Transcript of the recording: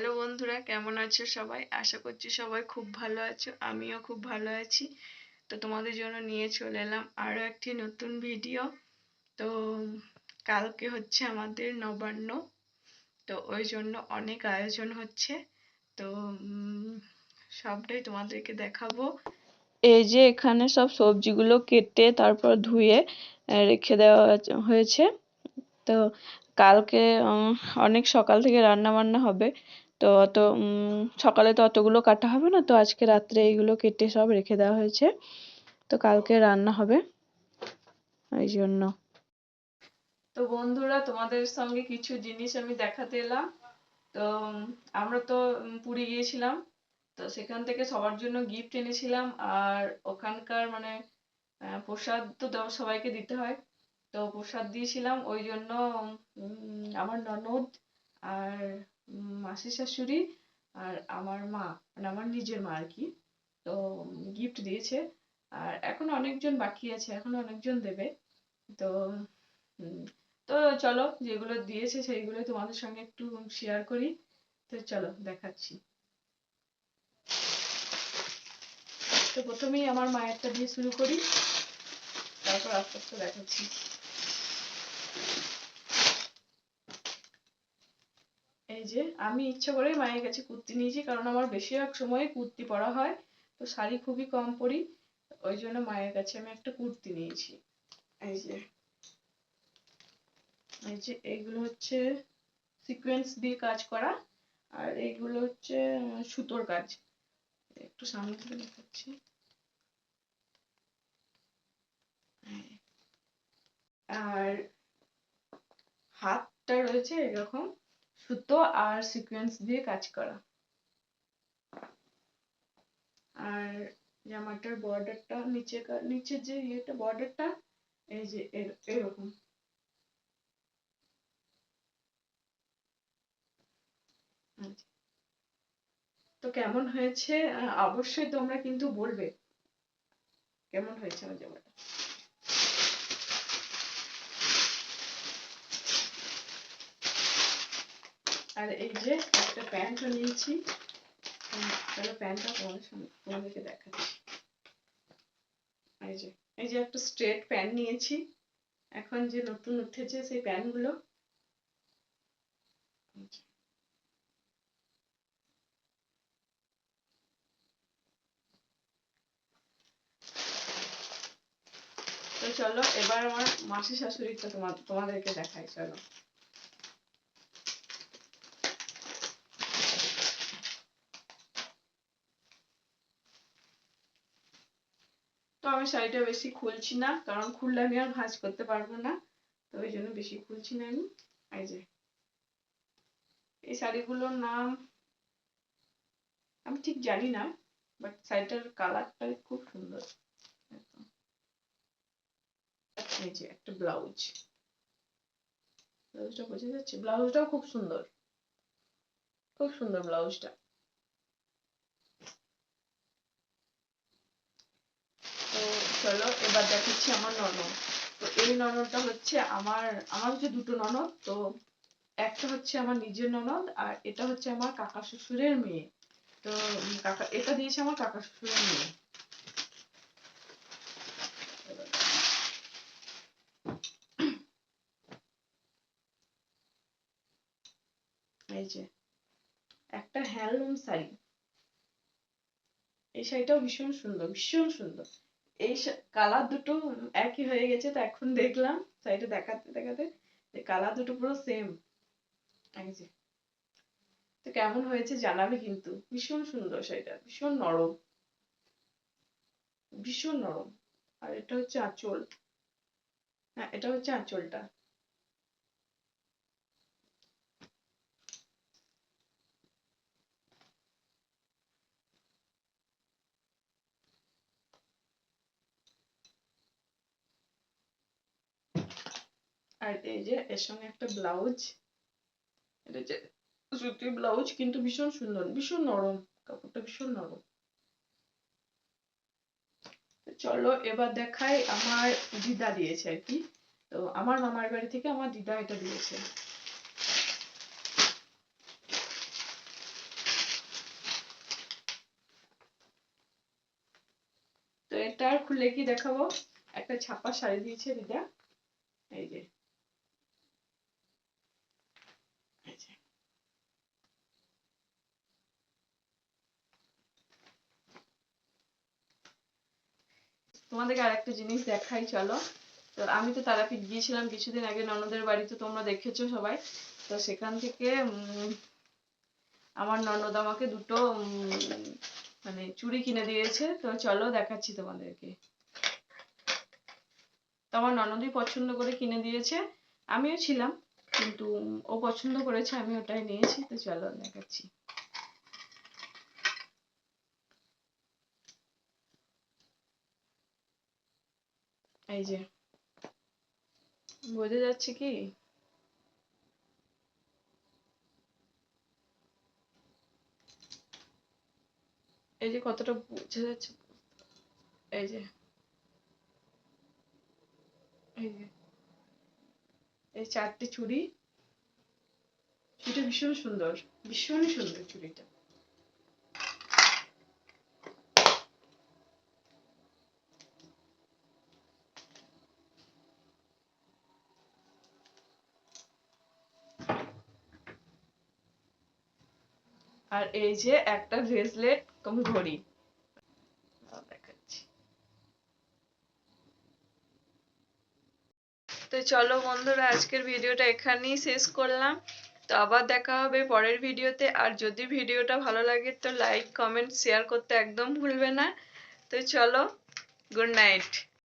Hello বন্ধুরা, কেমন আছো সবাই? আশা করছি সবাই খুব ভালো আছো, আমিও খুব ভালো আছি। তো তোমাদের জন্য নিয়ে চলে এলাম আরও একটি নতুন ভিডিও তো কালকে হচ্ছে আমাদের নবান্ন, তো ওই জন্য অনেক আয়োজন হচ্ছে। তো সবটাই তোমাদেরকে দেখাবো। এই যে এখানে সব সবজিগুলো কেটে তারপর ধুয়ে রেখে দেওয়া হয়েছে তো কালকে অনেক সকাল থেকে রান্না বান্না হবে। তো অত সকালে তো অতগুলো কাটা হবে না, তো আজকে রাত্রে এইগুলো কেটে সব রেখে দেওয়া হয়েছে। তো কালকে রান্না হবে, ওই জন্য। তো বন্ধুরা, তোমাদের সঙ্গে কিছু জিনিস আমি দেখাতে এলাম। তো, আমরা তো পুরী গিয়েছিলাম। তো সেখান থেকে সবার জন্য গিফট এনেছিলাম, আর ওখানকার মানে প্রসাদ তো সবাইকে দিতে হয়। তো প্রসাদ দিয়েছিলাম, ওই জন্য আমার ননদ আর মাসি শাশুড়ি আর আমার মা মানে আমার নিজের মা আর কি। তো গিফট দিয়েছে। আর এখন অনেকজন বাকি আছে, এখন অনেকজন দেবে। তো তো চলো, যেগুলো দিয়েছে সেইগুলো তোমাদের সঙ্গে একটু শেয়ার করি। তো চলো, দেখাচ্ছি। তো প্রথমেই আমার মায়েরটা দিয়ে শুরু করি। তারপর আস্তে আস্তে দেখাচ্ছি। এই যে, আমি ইচ্ছা করে মায়ের কাছে কুর্তি নিয়েছি, কারণ আমার বেশিরভাগ সময় কুর্তি পরা হয়। তো শাড়ি খুবই কম পরি, ওই জন্য মায়ের কাছে আমি একটা কুর্তি নিয়েছি। এই যে এই যে এইগুলো হচ্ছে সিকোয়েন্স দিয়ে কাজ করা, আর এইগুলো হচ্ছে সুতোর কাজ। একটু সামনে থেকে দেখাচ্ছি। আর হাতটা রয়েছে এরকম। সুতো আর সিকোয়েন্স দিয়ে কাজ করা। আর জামাটার বর্ডারটা নিচে নিচে যে ইয়েটা বর্ডারটা এই যে এরকম। তো কেমন হয়েছে? অবশ্যই তোমরা কিন্তু বলবে। কেমন হয়েছে আমার জামাটা? আর এই যে একটা প্যান্টও নিয়েছি। তাহলে প্যান্টটা তোমাদের সামনে, তোমাদেরকে দেখাচ্ছি। এই যে এই যে একটা স্ট্রেট প্যান্ট নিয়েছি। এখন যে নতুন উঠেছে সেই প্যান্টগুলো। তো চলো, এবার আমার মাসি শাশুড়িটা তোমার তোমাদেরকে দেখাই, চলো। আমি শাড়িটা বেশি খুলছি না, কারণ খুললে আমি আর ভাঁজ করতে পারব না, তো ওই জন্য বেশি খুলছি না আমি। এই যে, এই শাড়িগুলোর নাম আমি ঠিক জানি না বাট শাড়িটার কালারটা খুব সুন্দর। এই যে, একটা ব্লাউজ। ব্লাউজটা বোঝা যাচ্ছে? ব্লাউজটাও খুব সুন্দর। খুব সুন্দর ব্লাউজটা। চলো এবার দেখাচ্ছি আমার ননদ। তো এই ননদটা হচ্ছে আমার আমার হচ্ছে দুটো ননদ, তো একটা হচ্ছে আমার নিজের ননদ আর এটা হচ্ছে আমার কাকা শ্বশুরের মেয়ে। তো কাকা, এটা দিয়েছে আমার কাকা শ্বশুরের মেয়ে। একটা হ্যান্ডলুম শাড়ি। এই শাড়িটাও ভীষণ সুন্দর ভীষণ সুন্দর। এই কালার দুটো একই হয়ে গেছে, তো এখন দেখলাম সাইডে দেখাতে দেখাতে, যে কালার দুটো পুরো সেম তো কেমন হয়েছে জানাবে কিন্তু। ভীষণ সুন্দর শাড়িটা, ভীষণ নরম। ভীষণ নরম। আর এটা হচ্ছে আঁচল। হ্যাঁ এটা হচ্ছে আঁচলটা। আর এই যে, এর সঙ্গে একটা ব্লাউজ। এটা সুতি ব্লাউজ, কিন্তু ভীষণ সুন্দর, ভীষণ নরম, কাপড়টা ভীষণ নরম। চলো, এবার দেখাই আমার দিদা দিয়েছে আর কি। তো আমার মামার বাড়ি থেকে আমার দিদা এটা দিয়েছে। তো এটা খুলে কি দেখাবো? একটা ছাপা শাড়ি দিয়েছে দিদা। এই যে। তোমাদেরকে আর একটা জিনিস দেখাই, চলো। তো আমি তো তারাপীঠ গিয়েছিলাম কিছুদিন আগে, ননদের বাড়ি তো তোমরা দেখেছ সবাই। তো সেখান থেকে আমার ননদ আমাকে দুটো মানে চুড়ি কিনে দিয়েছে। তো চলো দেখাচ্ছি তোমাদেরকে। তো আমার ননদই পছন্দ করে কিনে দিয়েছে। আমিও ছিলাম, কিন্তু ও পছন্দ করেছে, আমি ওটাই নিয়েছি। তো চলো দেখাচ্ছি। এই যে। বোঝা যাচ্ছে কি? এই যে কতটা বোঝা যাচ্ছে। এই যে। এই যে। এই চারটে চুড়ি চুড়িটা ভীষণ সুন্দর ভীষণই সুন্দর চুড়িটা আর এই যে একটা ব্রেসলেট ঘড়ি তো চলো বন্ধুরা, আজকের ভিডিওটা এখানেই শেষ করলাম। তো আবার দেখা হবে পরের ভিডিওতে। আর যদি ভিডিওটা ভালো লাগে, তো লাইক কমেন্ট শেয়ার করতে একদম ভুলবে না। তো চলো গুড নাইট